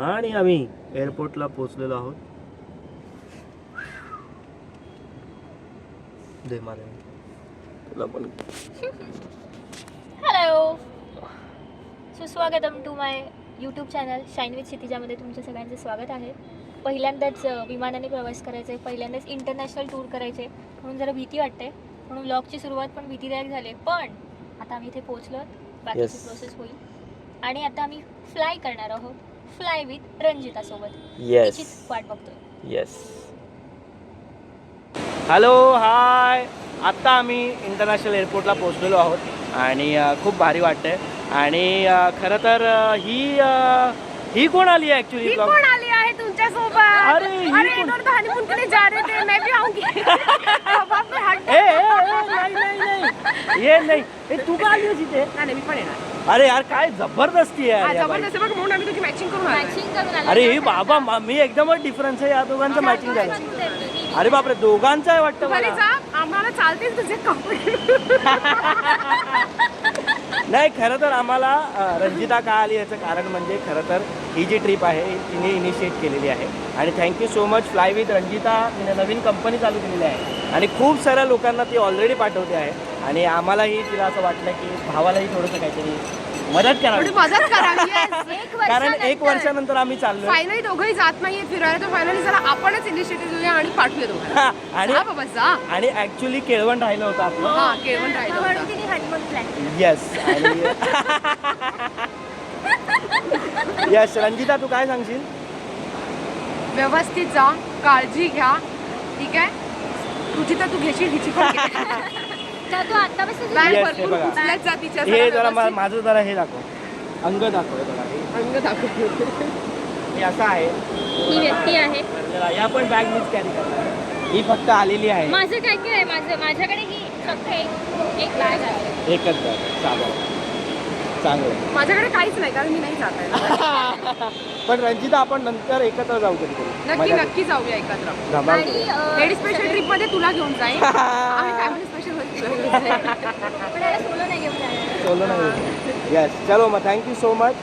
आणि आम्ही एअरपोर्टला पोहोचलेलो आहोत. तुला पण. हॅलो सुस्वागतम to my YouTube channel shine with क्षितिजामध्ये तुमच्या सगळ्यांचं स्वागत आहे. पहिल्यांदाच विमानाने प्रवास करायचा आहे पहिल्यांदाच इंटरनॅशनल टूर करायचे. म्हणून जरा भीती वाटते. म्हणून ब्लॉगची सुरुवात पण भीतीदायक झाली. पण आता आम्ही इथे पोहोचलो बाकीची. प्रोसेस होईल. आणि आता आम्ही फ्लाय करणार आहोत. फ्लाय विथ रंजिता सोबत. येस वाट बघतोय? येस हॅलो हाय आत्ता आम्ही इंटरनॅशनल एअरपोर्टला पोहोचलेलो आहोत आणि खूप भारी वाटतंय. आणि खरं तर ही ही कोण आली आहे ॲक्च्युली ही कोण आली आहे तुमच्यासोबत अरे, ही अरे कोण? इधर जा रहे थे मैं भी आऊंगी. अब आप में हट ए, ए, ए, नाही नाही नाही. ये नाही. ए तू का आली होती नाही मी पण येणार. अरे यार काय जबरदस्ती आहे हा, यार. या जबरदस्त आहे बघ म्हणून आम्ही तुझी मॅचिंग करून आलोय. मॅचिंग करून आलो बाई. अरे ही बाबा मा- मी एकदमच डिफरन्स आहे या दोघांचं मॅचिंग झालं. अरे बापरे दोघांचं आहे वाटतं मला. जा आम्हाला चालतेच तुझे कपडे नाही खरं तर आम्हाला अ, रंजिता का आली याचं कारण म्हणजे खरं तर ही जी ट्रिप आहे ही तिने इनिशिएट केलेली आहे. आणि thank you so much fly with Ranjita तिने नवीन कंपनी चालू केलेली आहे. आणि खूप साऱ्या लोकांना ती ऑलरेडी पाठवते आहे. आणि आम्हालाही तिला असं वाटलं की भावालाही थोडंसं काहीतरी मदत करावी थोडी मदत करावी एक कारण एक वर्षानंतर- वर्षानंतर आम्ही चाललो फायनली दोघंही जात नाहीये फिरायला तर फायनली जरा आपणच इनिशिएटिव्ह घेऊया आणि पाठवूया दोघांना. आणि जा बाबा जा. आणि ऍक्च्युली केळवण राहिलं होतं आपलं. हा केळवण राहिलं म्हणून होतं तिने. येस यस रंजिता तू काय सांगशील? व्यवस्थित जा काळजी घ्या. ठीक आहे? तुझी तर तू घेशील हिची पण घे. Yes, हे भरपूर बघा. हे जरा मा-. माझं जरा हे दाखव. अंग दाखव हे बघा. हे- अंग दाखव. हे असं आहे. ही व्यक्ती आहे. या पण बॅग मीच कॅरी. करणार ही फक्त आलेली आहे. माझं काय काय आहे माझं माझ्याकडे ही फक्त एक एक बॅग आहे. एकच बॅग चालेल. चांगलं. माझ्याकडे काहीच नाही कारण मी नाही जात आहे. पण रंजिता आपण नंतर एकत्र जाऊ कधी करू नक्की नक्की जाऊया एकत्र. धमाल. आणि स्पेशल ट्रिपमध्ये तुला घेऊन जाईल. आणि फॅमिली स्पेशल सोलो नाही येस चलो मग थँक्यू सो मच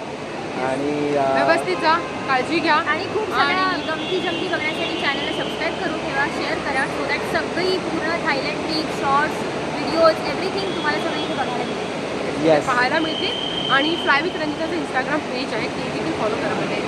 आणि व्यवस्थित जा काळजी घ्या. आणि खूप आणि- गमती जमती बघण्यासाठी चॅनलला सबस्क्राईब करून ठेवा शेअर करा सो दॅट सगळी पूर्ण Thailand trip shorts videos everything तुम्हाला सगळं इथे बघायला मिळेल. येस पाहायला मिळतील. आणि फ्लाय विथ रंजिताचं इंस्टाग्राम पेज आहे ते देखील फॉलो करा म्हणजे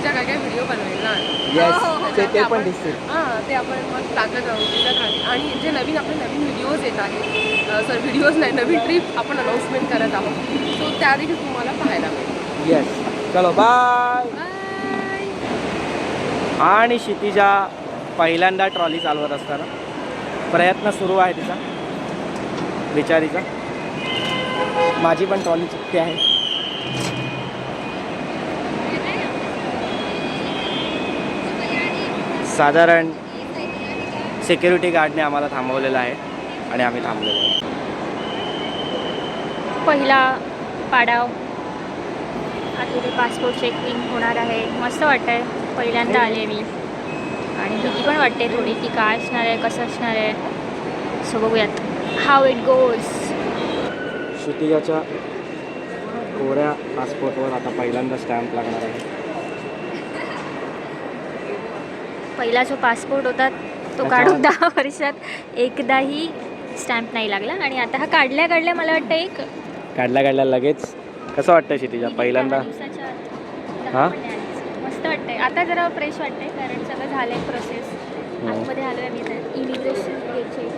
तिच्या काय काय व्हिडिओ बनवेल ना येस ते ते पण आपण- दिसतील. हां ते आपण मग टाकत राहू त्याच्यात राहतील आणि जे नवीन आपले नवीन व्हिडिओज येत आहेत सर व्हिडिओज नाही नवीन ट्रिप आपण अनाऊन्समेंट करत आहोत. सो त्या देखील तुम्हाला पाहायला मिळेल येस चलो बाय बाय आणि क्षितिजा पहिल्यांदा ट्रॉली चालवत असताना प्रयत्न सुरू आहे तिचा. बिचारीचा. माझी पण ट्रॉली चुकते आहे. साधारण सिक्युरिटी गार्डने आम्हाला थांबवलेलं आहे आणि आम्ही थांबलेलो आहे. पहिला पाडाव. आता इथे पासपोर्ट चेकिंग होणार आहे. मस्त वाटतंय. पहिल्यांदा आले मी. आणि भीती पण वाटते थोडी की काय असणार आहे कसं असणार आहे. सो बघूयात. हाव इट गोज क्षितिजाच्या कोऱ्या पासपोर्टवर आता पहिल्यांदा स्टॅम्प लागणार आहे. पहिला जो पासपोर्ट होता तो. काढून दहा वर्षात एकदाही स्टॅम्प नाही लागला आणि आता हा काढल्या काढल्या मला वाटतं एक काढल्या काढल्या लगेच. कसं वाटतं क्षितिजा पहिल्यांदा? दिवसाच्या आत हा? दहा पण नाही आलीच. मस्त वाटतंय. आता जरा फ्रेश वाटतंय कारण सगळं झालंय प्रोसेस आतमध्ये आलोय मी इमिग्रेशन गेटचे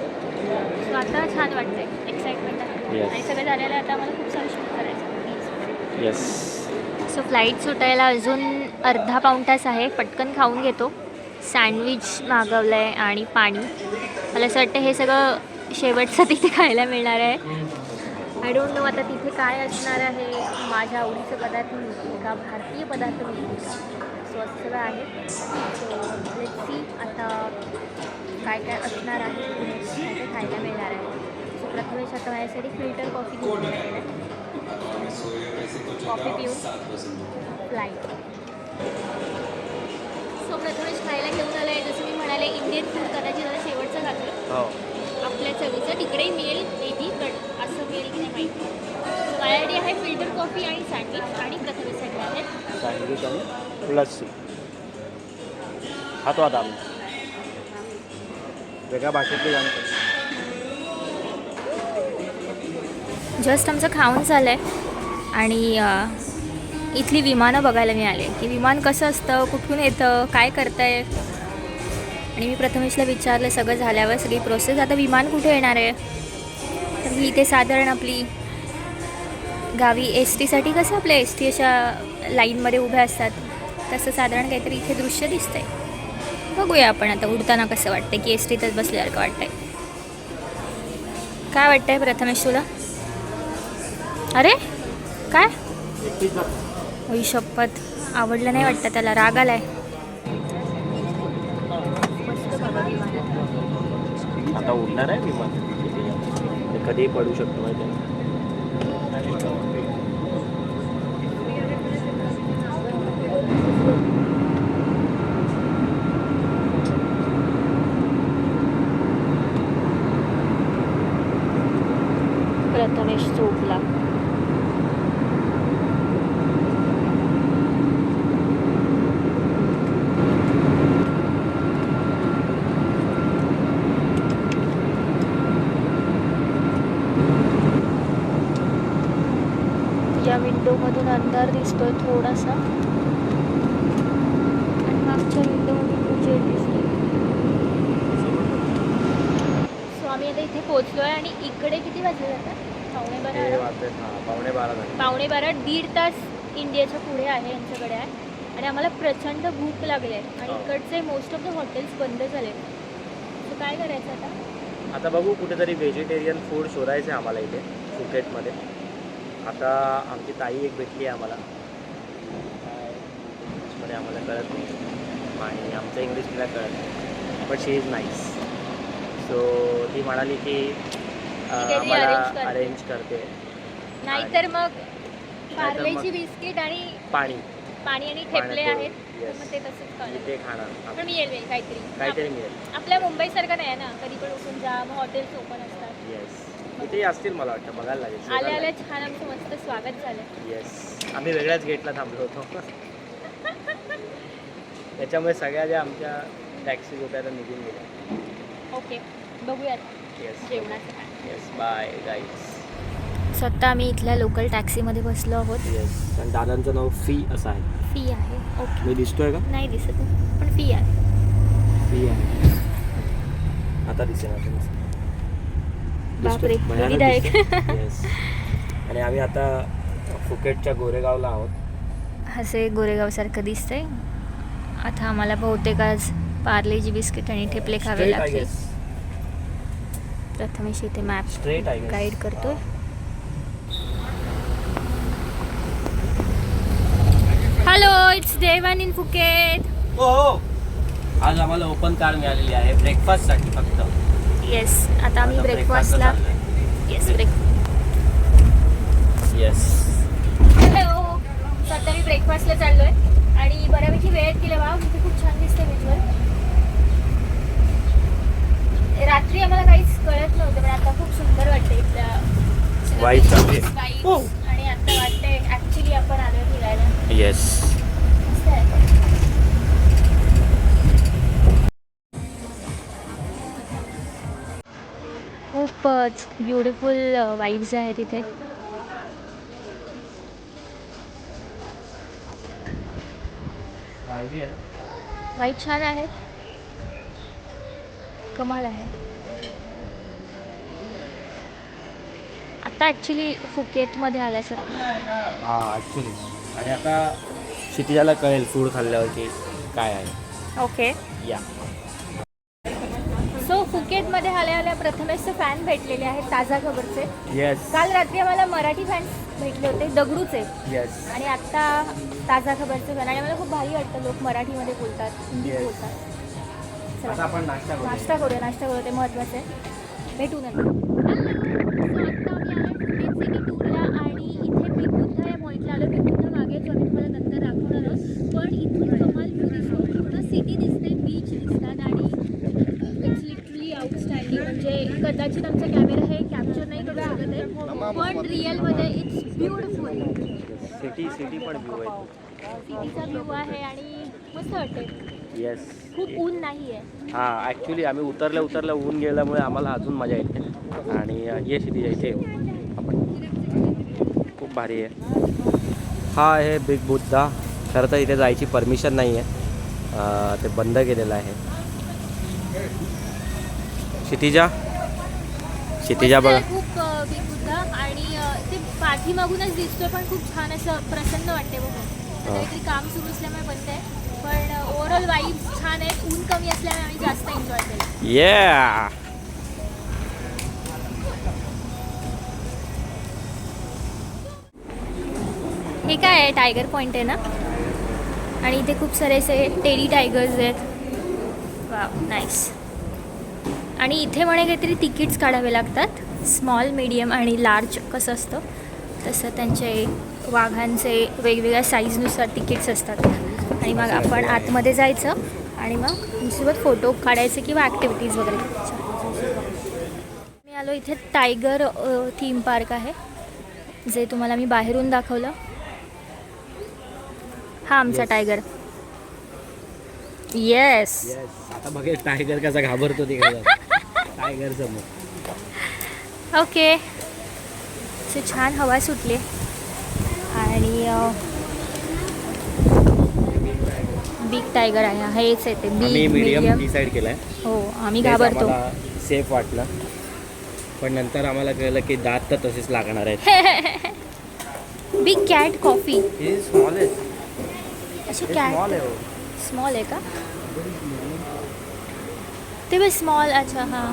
सो आता छान वाटतंय. एक्साइटमेंट आहे. Yes. आणि सगळं झालेलं आहे. आता आम्हाला खूप सारं शूट करायचं येस सो फ्लाईट सुटायला अजून अर्धा पाऊण तास आहे. पटकन खाऊन घेतो. सँडविच मागवलं आहे आणि पाणी. मला असं वाटतं हे सगळं शेवटचं तिथे खायला मिळणार आहे. आय डोंट नो आता तिथे काय असणार आहे. माझ्या आवडीचं पदार्थ मिळतील का भारतीय पदार्थ मिळतील का सो असं सगळं आहे. सो लेट सी आता काय काय असणार आहे. काय काय खायला मिळणार आहे. सो प्रथमेश आता माझ्यासाठी फिल्टर कॉफी घेऊन कॉफी पिऊन flight so Prathamesh Indian food कदाचित आता शेवटचं हो. आपल्या चवीचं तिकडेही मिळेल बट असं मिळेल की नाही माहिती. माझ्यासाठी आहे फिल्टर कॉफी आणि सँडविच आणि प्रथमेशसाठी आहे. सँडविच आणि लस्सी. हा तो आता आम्ही. वेगळ्या भाषेतली जाणतो जस्ट आमचं खाऊन झालं आहे आणि अ, इथली विमानं बघायला मिळाली. की विमान कसं असतं कुठून येतं काय करतंय? आणि मी प्रथमेशला विचारलं सगळं झाल्यावर सगळी प्रोसेस आता विमान कुठे येणार आहे? तर ही इथे साधारण आपली गावी एस टीसाठी कसं आपल्या एस टी अशा लाईनमध्ये उभ्या असतात? तसं साधारण काहीतरी इथे दृश्य दिसतंय. बघूया आपण आता उडताना कसं वाटतंय की एस टीतच बसल्यासारखं वाटतंय. काय वाटतंय प्रथमेश तुला? अरे काय? शपथ. आवडलं नाही वाटतं त्याला राग आलाय. आता उडणार आहे विमान. ते कधीही पडू शकतो माहिती आहे प्रथमेश चोपला या विंडोमधून अंधार दिसतोय थोडासा. आणि मागच्या उजेड दिसतोय. सो आम्ही आता इथे पोहोचलोय आणि इकडे किती वाजले जातात? पावणे बारा पावणे बारा पावणे बारा दीड तास इंडियाच्या पुढे आहे यांच्याकडे आहे. आणि आम्हाला प्रचंड भूक लागली आहे. आणि हो. इकडचे मोस्ट ऑफ द हॉटेल्स बंद झाले तर काय करायचं आता? आता बघू कुठेतरी व्हेजिटेरियन फूड शोधायचं आहे आम्हाला इथे फुकेटमध्ये आता आमची ताई एक भेटली आहे आम्हाला. इंग्लिशमध्ये आम्हाला कळत नाही. आणि आमचं इंग्लिश तिला कळत नाही. But she is nice so ती म्हणाली की ती आम्हाला. अरेंज करते. नाहीतर मग पार्लेची बिस्किट आणि पाणी. पाणी आणि ठेपले आहेत. ते तसंच मी खाणं ते खाणार. पण आप- मी येईल बाई काहीतरी. काहीतरी मिळेल. आपल्या मुंबईसारखं नाही आहे ना. कधी पण उठून जा मग हॉटेल्स ओपन असतात. येस इथे असतील मला वाटतं बघायला लागेल. आल्या आल्या छान आमचं मस्त स्वागत झालं. येस आम्ही वेगळ्याच गेटला थांबलो होतो. त्याच्यामुळे सगळ्या ज्या आमच्या टॅक्सीज होत्या त्या निघून गेल्या. ओके बघूयात येस जेवणाचं काय. येस बाय गाईज स्वतः आम्ही इथल्या लोकल टॅक्सीमध्ये बसलो आहोत. येस आणि दादांचं नाव फी असं आहे. फी आहे. ओके मी दिसतोय का? नाही दिसत आहे, पण फी आहे. फी आहे. आता दिसेल आता दिसेल. बापरे, दिसतोय? भयानक विधायक. दिसतोय? Yes. आणि आम्ही आता फुकेटच्या गोरेगावला आहोत. असे गोरेगावसारखं दिसतंय. आता आम्हाला बहुतेक आज पार्लेजी बिस्किट आणि ठेपले खावे लागतील. गेस प्रथमेश इथे मॅप गाईड करतोय. Hello it's day one in Phuket हो हो. आज आम्हाला ओपन कार मिळालेली आहे. ब्रेकफास्टसाठी फक्त. येस आता आम्ही ब्रेकफास्टला. येस ब्रेक येस हॅलो सध्या मी ब्रेकफास्टला चाललोय आणि बऱ्यापैकी वेळेत गेले वा इथे खूप छान दिसते विज्युअल रात्री आम्हाला काहीच कळत नव्हतं पण आता खूप सुंदर वाटते इथल्या चांगली. हो. आणि आता वाटते ऍक्च्युली आपण आलोय फिरायला. येस खूपच ब्युटिफुल वाईब्स आहेत इथे वाईब छान आहे. कमाल आहे. आता ॲक्च्युली फुकेतमध्ये आल्यासारखं हा ॲक्च्युली आणि आता क्षितिजाला कळेल फूड खाल्ल्यावरती काय आहे. ओके या. सो फुकेटमध्ये आल्या आल्या प्रथमेशचे फॅन भेटलेले आहेत ताजा खबरचे. येस काल रात्री आम्हाला मराठी फॅन्स भेटले होते दगडूचे. येस आणि आत्ता ताजा खबरचे फॅन आणि मला खूप भारी वाटतं लोक मराठीमध्ये बोलतात हिंदीत Yes. बोलतात. आता चला आपण नाश्ता करू नाश्ता करूया नाश्ता करूया ते महत्त्वाचं आहे. भेटू नंतर आणि इथे बिगबुद्धा या पॉईंटला आलो बिगबुद्धा मागेच आम्ही तुम्हाला नंतर दाखवणार आहोत पण इथून कमाल व्ह्यू दिसतो पूर्ण सिटी दिसते बीच दिसतात आणि इट्स लिटरली आउटस्टँडिंग म्हणजे कदाचित आमचा कॅमेरा हे कॅप्चर नाही करू शकत आहे. पण रिअलमध्ये इट्स ब्युटिफुल सिटी सिटी पण व्ह्यू आहे. सिटीचा व्ह्यू आहे आणि मस्त वाटते येस खूप ऊन नाही आहे हां ॲक्च्युली आम्ही उतरल्या उतरल्या ऊन गेल्यामुळे आम्हाला अजून मजा येते. आणि ये इथे येऊ. आपण. खूप भारी आहे. हा आहे बिग बुद्धा खरं तर इथे जायची परमिशन नाही आहे ते बंद केलेलं आहे. क्षितिजा क्षितिजा बघा आहे खूप आणि ते पाठीमागूनच दिसतोय पण खूप छान असं प्रसन्न वाटते बघून तर. काहीतरी काम सुरू असल्यामुळे बंद आहे पण ओव्हरऑल वाईब्स छान आहेत ऊन कमी असल्यामुळे आम्ही जास्त एन्जॉय केलं ये हे काय आहे? टायगर पॉईंट आहे ना? आणि इथे खूप सारे असे टेरी टायगर्स आहेत. वा नाईस आणि इथे म्हणे काहीतरी तिकीट्स काढावे लागतात. स्मॉल मीडियम आणि लार्ज कसं असतं? तसं त्यांचे वाघांचे वेगवेगळ्या साईजनुसार तिकीट्स असतात. आणि मग आपण आतमध्ये जायचं आणि मग तुमच्यासोबत फोटो काढायचे किंवा ॲक्टिव्हिटीज वगैरे. मी आलो इथे टायगर थीम पार्क आहे जे तुम्हाला मी बाहेरून दाखवलं. हा आमचा. टायगर येस आता बघे टायगर कसा घाबरतो ते टायगर समोर ओके. सो छान हवा सुटली. आणि बिग टायगर आहे. हेच आहे ते. बिग मीडियम डिसाईड केलाय. हो आम्ही घाबरतो. सेफ वाटलं. पण नंतर आम्हाला कळलं की दात तर तसेच लागणार आहेत. बिग कॅट कॉफी स्मॉल आहे अशी कॅट स्मॉल आहे. स्मॉल आहे का? ते बी स्मॉल अच्छा हां.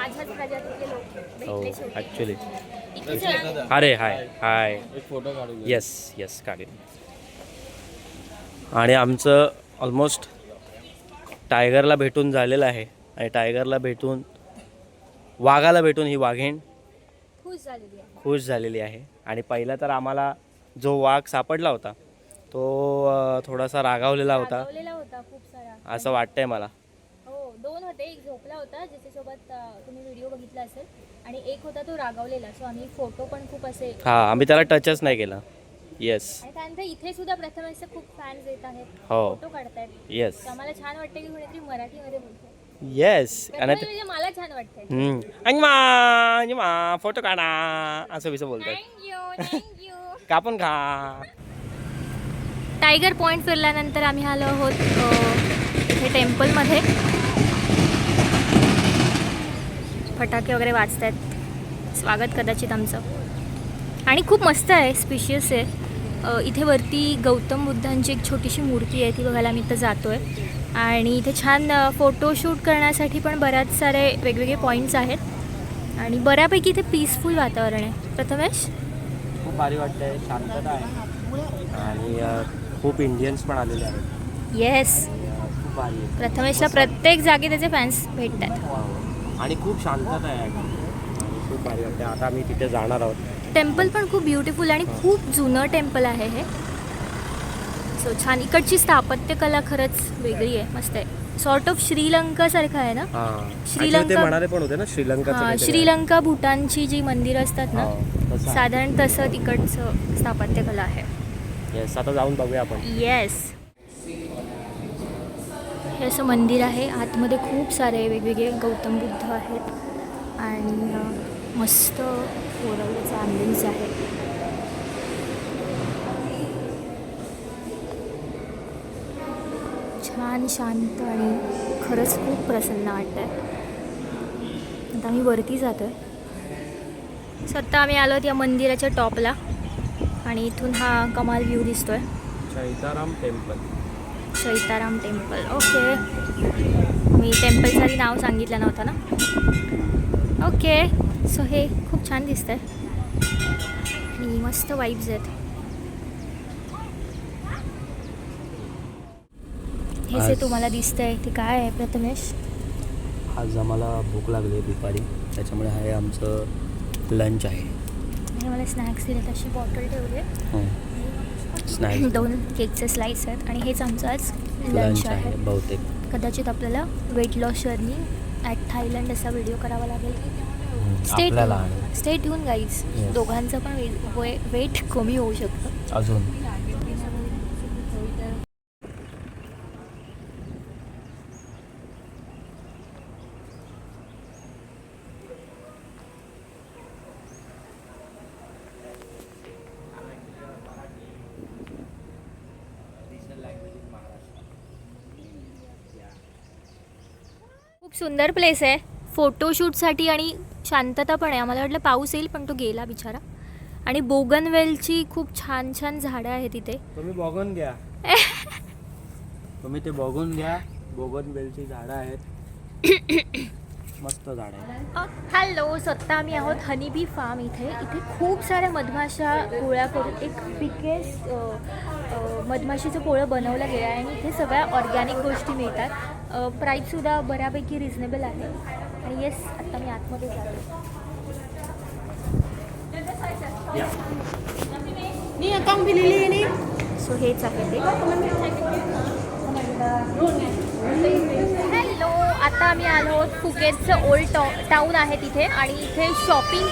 माझ्याच प्रजातीतले लोक हो भेटले शेवटी. ॲक्च्युली इथे जरा- अरे हाय हाय एक फोटो काढू येस येस काढेल आणि आमचं ऑलमोस्ट टायगरला भेटून झालेलं आहे. आणि टायगरला भेटून वाघाला भेटून ही वाघीण खुश झालेली आहे. खुश झालेली आहे. आणि पहिला तर आम्हाला जो वाघ सापडला होता तो अं, थोडासा रागावलेला होता. रागावलेला होता खूप सारा. असं वाटतंय मला. दोन होते एक झोपला होता ज्याच्यासोबत तुम्ही व्हिडिओ बघितला असेल. आणि एक होता तो रागावलेला सो आम्ही फोटो पण खूप असे हां आम्ही त्याला टचच नाही केला. येस आणि त्यानंतर इथे सुद्धा प्रथमेशचे खूप फॅन्स येत आहेत. हो. फोटो काढतायत. येस तर आम्हाला छान वाटतं की कोणीतरी मराठीमध्ये बोलतो येस आणि ते- म्हणजे मला छान वाटतंय. हम्म. अंजमा अंजमा फोटो काढा. असं विसं बोलतात. थँक्यू थँक्यू कापून खा. टायगर पॉईंट फिरल्यानंतर आम्ही आलो आहोत अ, इथे टेम्पलमध्ये फटाके वगैरे वाजत आहेत स्वागत कदाचित आमचं. आणि खूप मस्त आहे स्पिशियस आहे. इथे वरती गौतम बुद्धांची एक छोटीशी मूर्ती आहे ती बघायला आम्ही इथं जातो आहे आणि इथे छान फोटोशूट करण्यासाठी पण बऱ्याच सारे वेगवेगळे पॉईंट्स आहेत. आणि बऱ्यापैकी इथे पीसफुल वातावरण आहे. प्रथमेश? खूप भारी वाटतंय शांतता आहे. आणि खूप इंडियन्स पण आलेले आहेत. येस प्रथमेशला प्रत्येक जागी त्याचे फॅन्स भेटतात. आणि खूप शांतता आहे आणि खूप भारी वाटते आता आम्ही तिथे जाणार आहोत. टेम्पल पण खूप ब्युटिफुल आणि खूप जुनं टेम्पल आहे हे. सो छान. इकडची स्थापत्यकला खरंच वेगळी आहे. मस्त आहे. सॉर्ट ऑफ श्रीलंकासारखं आहे ना? हां. श्रीलंका- ते म्हणाले पण होते ना? श्रीलंकाचं हां. श्रीलंका भूटानची जी मंदिरं असतात ना. साधारण तसं तिकडचं स्थापत्यकला आहे. येस आता जाऊन बघूया आपण. येस हे असं मंदिर आहे. आतमध्ये खूप सारे वेगवेगळे गौतम बुद्ध आहेत. आणि मस्त ओरवल्याचं आंबिन्स आहे. छान शांत आणि खरंच खूप प्रसन्न वाटतं आहे आता आम्ही वरती जातो आहे स्वतः आम्ही आलो या मंदिराच्या टॉपला. आणि इथून हा कमाल व्ह्यू दिसतोय. Chaitaram temple Shaitaram temple. Okay मी टेम्पलचं आधी नाव सांगितलं नव्हतं ना? ओके सो हे खूप छान दिसतंय. आणि मस्त वाईब्स आहेत. हे जे तुम्हाला दिसतंय ते काय आहे प्रथमेश? आज आम्हाला भूक लागली आहे दुपारी. त्याच्यामुळे हे आमचं लंच आहे. मला स्नॅक्स दिलेत. अशी बॉटल ठेवली आहे. स्नॅक्स दोन केकचे स्लाइस आहेत आणि हेच आमचं आज लंच आहे. बहुतेक. कदाचित आपल्याला weight loss journey at Thailand असा व्हिडिओ करावा लागेल. स्टे आपल्याला आणि स्टे ट्यून गाईज. दोघांचं पण वेट कमी होऊ शकतं. अजून. खूप सुंदर प्लेस आहे. फोटोशूटसाठी आणि शांतता पण आहे आम्हाला वाटलं पाऊस येईल पण तो गेला बिचारा. आणि बोगनवेलची खूप छान छान झाडं आहेत इथे. तुम्ही बघून घ्या. तुम्ही ते बघून घ्या. बोगन बेलची झाडं आहेत. मस्त झाड आहे हॅलो सत्ता आम्ही आहोत हनीबी फार्म इथे. इथे खूप साऱ्या मधमाशा पोळ्या करून एक बिगेस्ट मधमाशीचं पोळं बनवलं गेलं आहे आणि इथे सगळ्या ऑर्गॅनिक गोष्टी मिळतात. प्राईससुद्धा बऱ्यापैकी रिझनेबल आहे. आणि येस आत्ता मी आतमध्ये जाते. सो हेच आहे ते. हॅलो आता आम्ही आलो आहोत फुकेटचं ओल्ड टाऊन आहे तिथे. आणि इथे शॉपिंग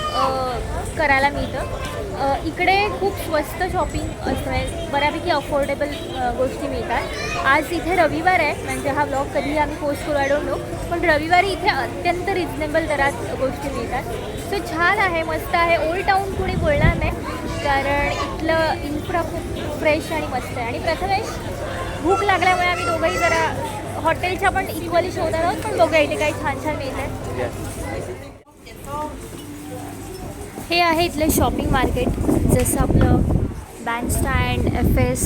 करायला मिळतं. इकडे खूप स्वस्त शॉपिंग असतं बऱ्यापैकी अफोर्डेबल गोष्टी मिळतात. आज इथे रविवार आहे म्हणजे हा ब्लॉग कधी आम्ही पोस्ट करू आय डोंट नो पण रविवारी इथे अत्यंत रिजनेबल दरात गोष्टी मिळतात. सो छान आहे मस्त आहे. ओल्ड टाऊन कुणी बोलणार नाही कारण इथलं इन्फ्रा खूप फ्रेश आणि मस्त आहे. आणि प्रथमेश भूक लागल्यामुळे आम्ही दोघंही जरा हॉटेलच्या पण इक्वली शोधणार आहोत पण बघूया इथे काही छान छान मिळत आहे हे आहे इथलं शॉपिंग मार्केट जसं आपलं बँड स्टँड एफ एस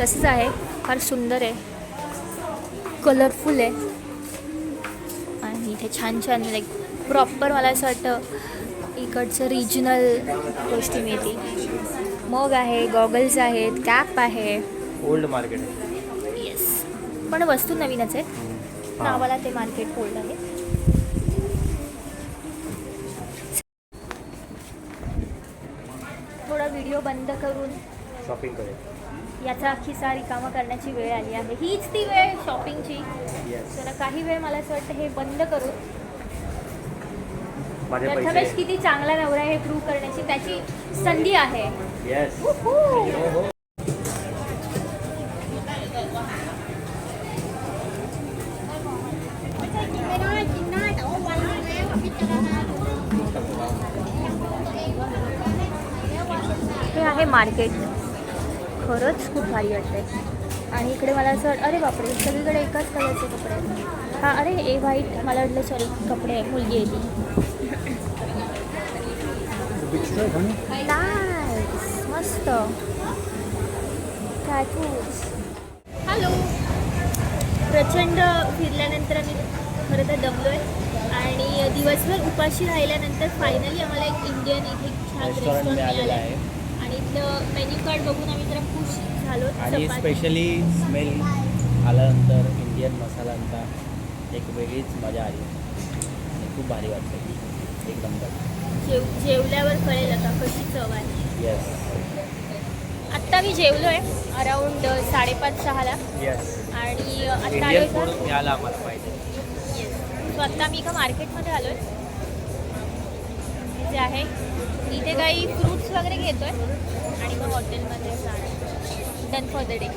तसंच आहे. फार सुंदर आहे. कलरफुल आहे. आणि इथे छान छान लाईक प्रॉपर मला असं वाटतं इकडचं रिजनल गोष्टी मिळतील. मग आहे गॉगल्स आहेत कॅप आहे. ओल्ड मार्केट येस पण वस्तू नवीनच आहेत नावाला ते मार्केट ओल्ड आहे. बंद करून शॉपिंग करेल याचा खिसा रिकामा करण्याची वेळ आली आहे हीच ती वेळ शॉपिंगची तर काही वेळ मला असं वाटतं हे बंद करून प्रथमेश किती चांगला नवरा आहे हे प्रूव्ह करण्याची त्याची संधी आहे हे आहे मार्केट. खरंच खूप भारी वाटतंय. आणि इकडे मला असं अरे बापरे सगळीकडे एकाच कलरचे कपडे आहेत. हां अरे ए व्हाईट मला वाटलं सॉरी कपडे आहे मुलगी आहे ती. नाईस मस्त. टॅटूज हॅलो प्रचंड फिरल्यानंतर आम्ही खरं तर दमलो आहे आणि दिवसभर उपाशी राहिल्यानंतर फायनली आम्हाला एक इंडियन इथे छान रेस्टॉरंट मिळालं आहे. आणि इथलं मेन्यू कार्ड बघून आम्ही जरा खुश झालो आणि चपाती- स्पेशली स्मेल आल्यानंतर इंडियन मसाल्यांचा एक वेगळीच मजा आली. आणि खूप भारी वाटते एक नंबर जेव जेवल्यावर कळेल आता कशी चव आहे येस आत्ता मी जेवलो आहे अराऊंड साडेपाच सहाला. येस आणि आत्ता आलो इंडियन आहे फूड का मिळालं आम्हाला पाहिजे. सो आत्ता मी एका मार्केटमध्ये आलो आहे जे आहे. इथे काही फ्रूट्स वगैरे घेतो आहे आणि मग हॉटेलमध्ये जाणार. Done for the day